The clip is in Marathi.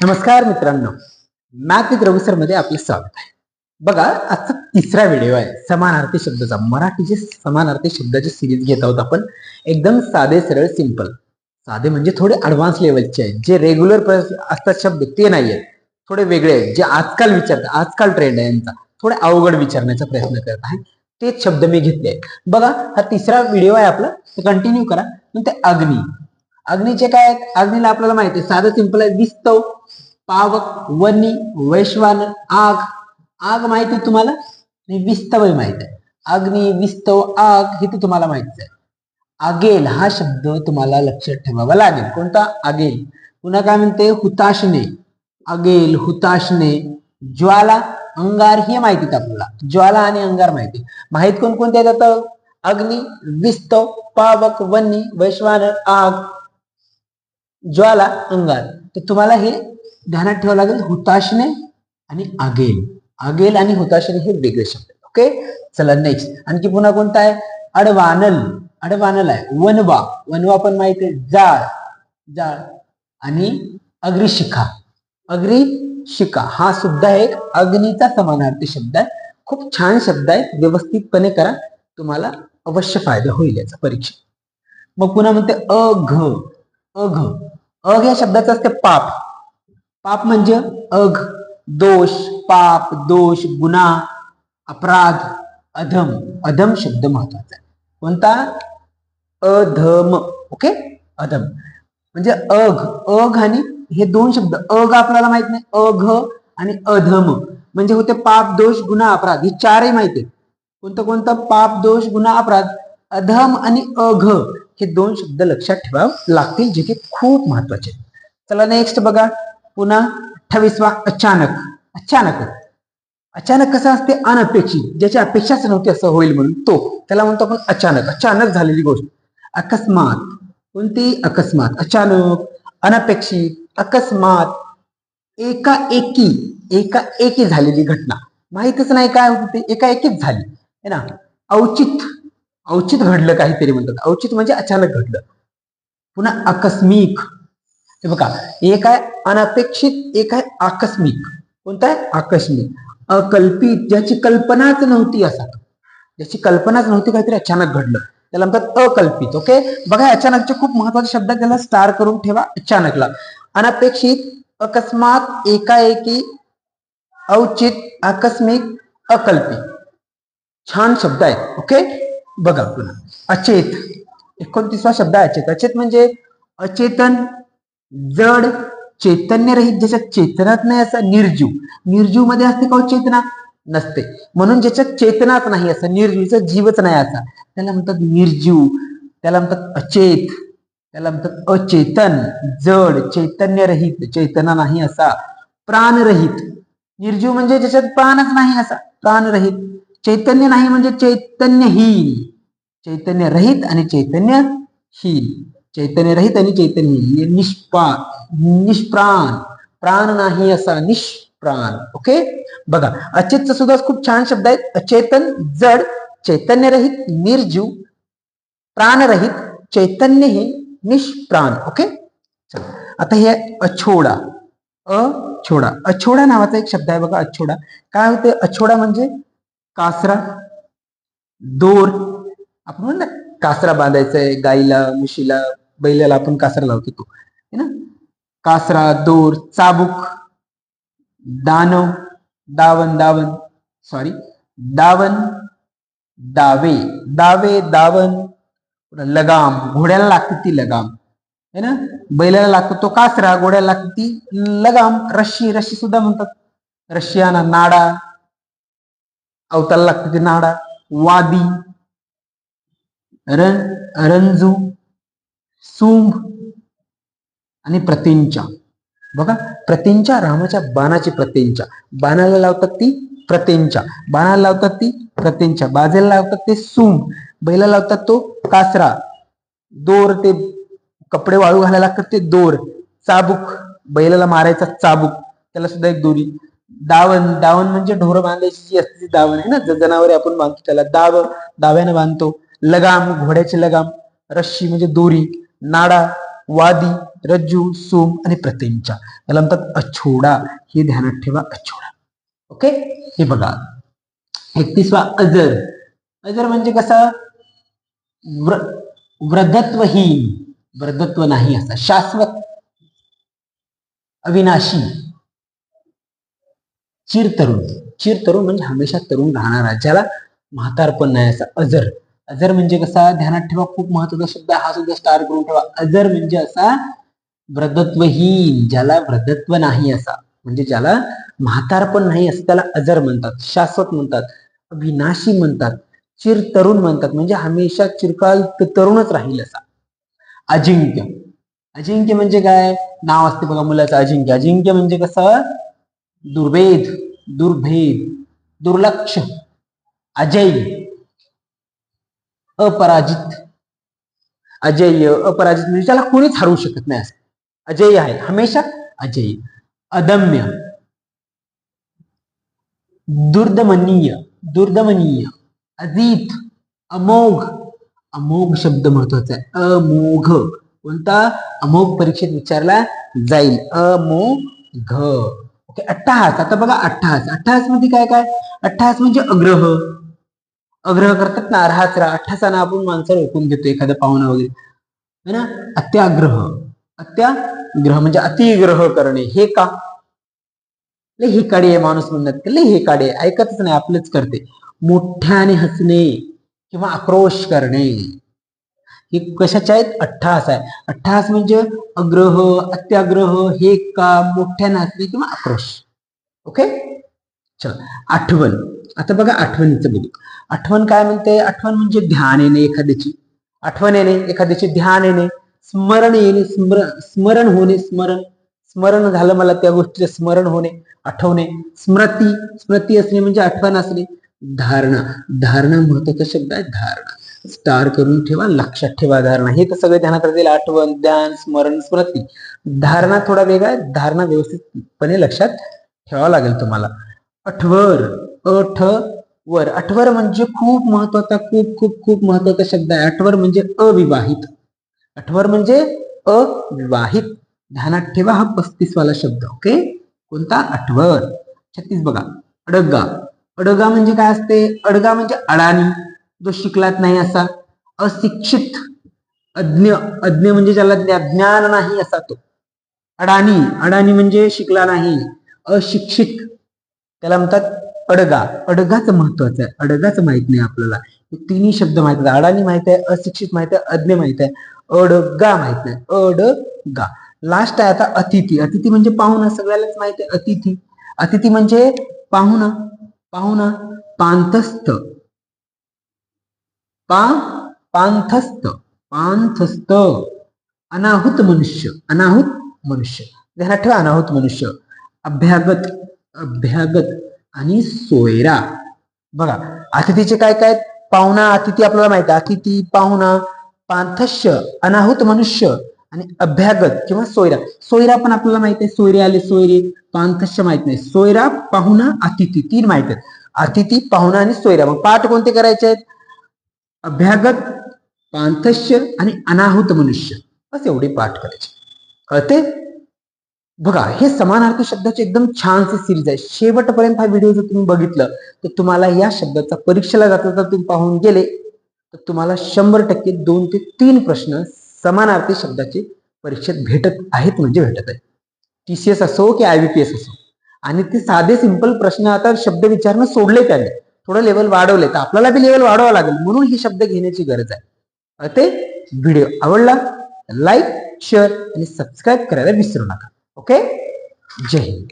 नमस्कार मित्रांनो. मॅथ विथ रघु सरमध्ये आपलं स्वागत आहे. बघा आजचा तिसरा व्हिडिओ आहे. समानार्थी शब्दाचा. मराठीचे समानार्थी शब्दाची सिरीज घेत आहोत आपण. एकदम साधे सरळ सिंपल साधे म्हणजे थोडे ऍडव्हान्स लेवलचे आहेत. जे रेग्युलर असतात शब्द ते नाही आहेत थोडे वेगळे आहेत. जे आजकाल विचारतात आजकाल ट्रेंड आहे यांचा. थोडे अवघड विचारण्याचा प्रयत्न करत आहे. तेच शब्द मी घेतले आहेत. बघा हा तिसरा व्हिडिओ आहे आपला. कंटिन्यू करा. मग ते अग्नी. अग्नीचे काय आहेत? अग्नीला आपल्याला माहिती आहे. साधं सिंपल आहे. विस्तव पावक वनी वैश्वान आग. आग माहिती तुम्हाला? विस्तव माहिती आहे. अग्नी विस्तव आग हे तर तुम्हाला माहितीच आहे. आगेल हा शब्द तुम्हाला लक्षात ठेवावा लागेल. कोणता? आगेल पुन्हा काय म्हणते? हुताशने. आगेल हुताशने. ज्वाला अंगार हे माहिती आपल्याला. ज्वाला आणि अंगार माहिती माहीत कोणकोणत्या जातं आता? अग्नी विस्तव पावक वन्नी वैश्वान आग. ज्वाला अंगार. तर तुम्हाला हे ध्यानात ठेवावं लागेल हुताशने आणि आगेल. आगेल आणि हुताशने हे वेगळे शब्द ओके चला नेक्स्ट आणखी पुन्हा कोणता आहे? अडवानल. अडवानल आहे. वनवा. वनवा पण माहिती आहे. जाळ. जाळ. आणि अग्रिशिखा अग्रिशिखा हा सुद्धा एक अग्नीचा समानार्थी शब्द आहे. खूप छान शब्द आहे. व्यवस्थितपणे करा. तुम्हाला अवश्य फायदा होईल याचा परीक्षा मग पुन्हा म्हणते अघ. अघ. अघ या शब्दाचं असते पाप. पाप म्हणजे अघ दोष पाप दोष गुन्हा अपराध अधम. अधम शब्द महत्त्वाचा आहे. कोणता? अधम. ओके? अधम. म्हणजे अघ. अघ आणि हे दोन शब्द. अघ आपल्याला माहीत नाही. अघ आणि अधम. म्हणजे होते पाप दोष गुन्हा अपराध. हे चारही माहिती कोणतं कोणतं? पाप दोष गुन्हा अपराध. अधम आणि अघ. हे दोन शब्द लक्षात ठेवावे लागतील जे की खूप महत्त्वाचे. चला नेक्स्ट बघा. पुन्हा अठ्ठावीसवा अचानक. अचानक. अचानक कसं असते? अनपेक्षित. ज्याची अपेक्षाच नव्हती असं होईल म्हणून तो. त्याला म्हणतो आपण अचानक. अचानक झालेली गोष्ट. अकस्मात. कोणती? अकस्मात. अचानक. अनपेक्षित. अकस्मात. एका एकी एका एकी झालेली घटना. माहितच नाही काय होती. ते एका एकीच झाली. है ना? औचित औचित घडलं काहीतरी म्हणतात. औचित म्हणजे अचानक घडलं. पुन्हा आकस्मिक. हे बघा एक आहे अनपेक्षित एक आहे आकस्मिक. कोणता? आहे आकस्मिक. अकल्पित ज्याची कल्पनाच नव्हती असा. ज्याची कल्पनाच नव्हती काहीतरी अचानक घडलं. त्याला म्हणतात अकल्पित. ओके? बघा अचानकचे खूप महत्त्वाचे शब्द आहेत, त्याला स्टार करून ठेवा अचानकला. अनपेक्षित अकस्मात एकाएकी औचित आकस्मिक अकल्पित. छान शब्द आहेत. ओके? बघा पुन्हा. अचेत. एकोणतीसवा शब्द आहे अचेत. अचेत म्हणजे अचेतन जड चैतन्यरहित ज्याच्यात चेतनात नाही असा निर्जीव. निर्जीवमध्ये असते का हो चेतना? नसते. म्हणून ज्याच्यात चेतनाच नाही असा निर्जीवचा जीवच नाही असा त्याला म्हणतात निर्जीव. त्याला म्हणतात अचेत. त्याला म्हणतात अचेतन जड चैतन्यरहित चेतना नाही असा प्राणरहित. निर्जीव म्हणजे ज्याच्यात प्राणच नाही असा प्राणरहित. चैतन्य नाही म्हणजे चैतन्यहीन चैतन्य रहित आणि चैतन्यहीन चैतन्य रहित आणि चैतन्यहीन निष्पा निष्प्राण. प्राण नाही असा निष्प्राण. ओके? बघा अचेतचा सुद्धा खूप छान शब्द आहेत. अचेतन जड चैतन्यरहित निर्जीव. प्राणरहित चैतन्यहीन निष्प्राण. ओके? आता हे अछोडा. अछोडा. अछोडा नावाचा एक शब्द आहे बघा अछोडा. काय होते अछोडा म्हणजे कासरा दोर. आपण म्हणलं ना कासरा बांधायचा आहे गाईला म्हशीला बैलाला आपण कासरा लावतो तो. है ना? कासरा दोर चाबूक दानव दावन दावन. सॉरी दावन दावे. दावे दावन. लगाम. घोड्याला लागते ती लगाम. है ना? बैलाला लागतो तो कासरा घोड्याला लागते ती लगाम. रश्शी रश्शी सुद्धा म्हणतात. रशियाना नाडा. अवताला लागते ते नाडा. वादी रण रंजू सुंभ आणि प्रतिंचा. बघा प्रतिंचा रामाच्या बाणाची प्रतिंचा. बाणाला लावतात ती प्रत्यंचा बाणाला लावतात ती प्रत्यंचा बाजेला लावतात ते सुंभ बैला लावतात तो कासरा. दोर ते कपडे वाळू घालायला लागतात ते दोर. चाबूक. बैलाला मारायचा चाबूक. त्याला सुद्धा एक दोरी. दावण दावण म्हणजे ढोरं बांधायची जी असते ती दावण आहे ना? जनावरे आपण बांधतो त्याला. दाव दाव्यानं बांधतो. लगाम घोड्याचे लगाम रश्शी म्हणजे दोरी नाडा वादी रज्जू सोम आणि प्रत्यंचा. याला म्हणतात अछोडा. हे ध्यानात ठेवा अछोडा. ओके? हे बघा. एकतीसवा अजर. अजर म्हणजे कसं? व्र वृद्धत्वहीन. वृद्धत्व नाही असा. शाश्वत. अविनाशी. चिरतरुण चिरतरुण म्हणजे हमेशा तरुण राहणारा ज्याला म्हातारपण नाही. असा अजर. अजर म्हणजे कसा? ध्यानात ठेवा खूप महत्त्वाचा शब्द हा सुद्धा स्टार करून ठेवा. अजर म्हणजे असा वृद्धत्वहीन ज्याला वृद्धत्व नाही असा. म्हणजे ज्याला म्हातारपण नाही असं त्याला अजर म्हणतात. शाश्वत म्हणतात. अविनाशी म्हणतात. चिर तरुण म्हणतात. म्हणजे हमेशा चिरकाल तरुणच राहील असा. अजिंक्य. अजिंक्य म्हणजे काय? नाव असते बघा मुलाचं. अजिंक्य. अजिंक्य म्हणजे कसं? दुर्भेद दुर्भेद दुर्लक्ष अजय अपराजित. अजय अपराजित म्हणजे त्याला कोणीच हरवू शकत नाही असं. अजय आहे हमेशा अजय. अदम्य. दुर्दमनीय दुर्दमनीय. अजित अमोघ. अमोघ शब्द महत्त्वाचा आहे. अमोघ. कोणता? अमोघ परीक्षेत विचारला जाईल. अमोघ. ओके अट्टहास. आता बघा अठ्ठास अठ्ठासमध्ये काय काय? अठ्ठास म्हणजे अग्रह. अग्रह करतात ना अर्हाचरा अठ्ठासाना आपण माणसाला ओकून घेतो एखादा पाहुणा वगैरे. है ना? अत्याग्रह. अत्याग्रह म्हणजे अतिग्रह करणे. हे का? लय हे काडे माणूस म्हणतात लय हे काडे ऐकतच नाही आपलंच करते. मोठ्याने हसणे किंवा आक्रोश करणे. हे कशाचे आहेत? अठ्ठास आहे. अठ्ठास म्हणजे अग्रह अत्याग्रह हे का मोठ्याने हसणे किंवा आक्रोश. ओके चला. आठवण. आता बघा आठवणीचं बघू. आठवण काय म्हणते? आठवण म्हणजे ध्यान येणे एखाद्याची. आठवण येणे एखाद्याचे ध्यान येणे स्मरण येणे स्मरण स्मरण होणे स्मरण. स्मरण झालं मला त्या गोष्टीचं स्मरण होणे आठवणे. स्मृती स्मृती असणे म्हणजे आठवण असणे. धारणा. धारणा महत्त्वाचा शब्द आहे धारणा. स्टार करून ठेवा लक्षात ठेवा धारणा. हे तर सगळे ध्यानात राहतील. आठवण ध्यान स्मरण स्मृती. धारणा थोडा वेगळा आहे. धारणा व्यवस्थितपणे लक्षात ठेवावं लागेल तुम्हाला. अठवर अठ वर अठवर म्हणजे खूप महत्त्वाचा खूप खूप खूप महत्त्वाचा शब्द आहे. अठवर म्हणजे अविवाहित. अठवर म्हणजे अविवाहित. ध्यानात ठेवा हा पस्तीस वाला शब्द ओके? कोणता? अठवर. छत्तीस बघा. अडगा. अडगा म्हणजे काय असते? अडगा म्हणजे अडाणी. जो शिकलात नाही असा अशिक्षित अज्ञ अज्ञ म्हणजे ज्याला ज्ञा- ज्ञान नाही असा तो. अडाणी अडाणी म्हणजे शिकला नाही अशिक्षित. त्याला म्हणतात अडगा. अडगाचं महत्वाचं आहे. अडगाचं माहीत नाही आपल्याला. तिन्ही शब्द माहीत आहेत. अडाणी माहीत आहे अशिक्षित माहीत आहे अज्ञ माहीत आहे. अडगा माहीत नाही. अडगा. लास्ट आहे आता अतिथी. अतिथी म्हणजे पाहुणा. सगळ्यालाच माहीत आहे अतिथी. अतिथी म्हणजे पाहुणा. पाहुणा. पांतस्थ पा पांथस्थ पांथस्थ अनाहुत मनुष्य अनाहुत मनुष्य. म्हणजे ध्यानात ठेवा अनाहुत मनुष्य. अभ्यागत अभ्यागत आणि सोयरा. बघा अतिथीचे काय काय आहेत? पाहुणा अतिथी आपल्याला माहिती आहे. अतिथी पाहुणा पांथस्य अनाहुत मनुष्य आणि अभ्यागत किंवा सोयरा. सोयरा पण आपल्याला माहीत आहे. सोयरे आले सोयरे. पांथस्य माहीत नाही. सोयरा पाहुणा अतिथी तीन माहिती आहेत. अतिथी पाहुणा आणि सोयरा. मग पाठ कोणते करायचे आहेत? अभ्यागत पांथस्य आणि अनाहुत मनुष्य. बस एवढे पाठ करायचे. कळते बघा हे समानार्थी शब्दाचे एकदम छानसे सिरीज आहे शेवटपर्यंत हा व्हिडिओ जर तुम्ही बघितलं तर तुम्हाला या शब्दाचा परीक्षेला जाता जर तुम्ही पाहून गेले तर तुम्हाला शंभर टक्के दोन ते तीन प्रश्न समानार्थी शब्दाचे परीक्षेत भेटत आहेत म्हणजे भेटत आहेत. टी सी एस असो की आय बी पी एस असो. आणि ते साधे सिंपल प्रश्न आता शब्द विचारणं सोडले त्याने. थोडं लेवल वाढवले तर आपल्याला बी लेवल वाढवावं लागेल. म्हणून हे शब्द घेण्याची गरज आहे. ते व्हिडिओ आवडला? लाईक शेअर आणि सबस्क्राईब करायला विसरू नका. ओके जय हिंद.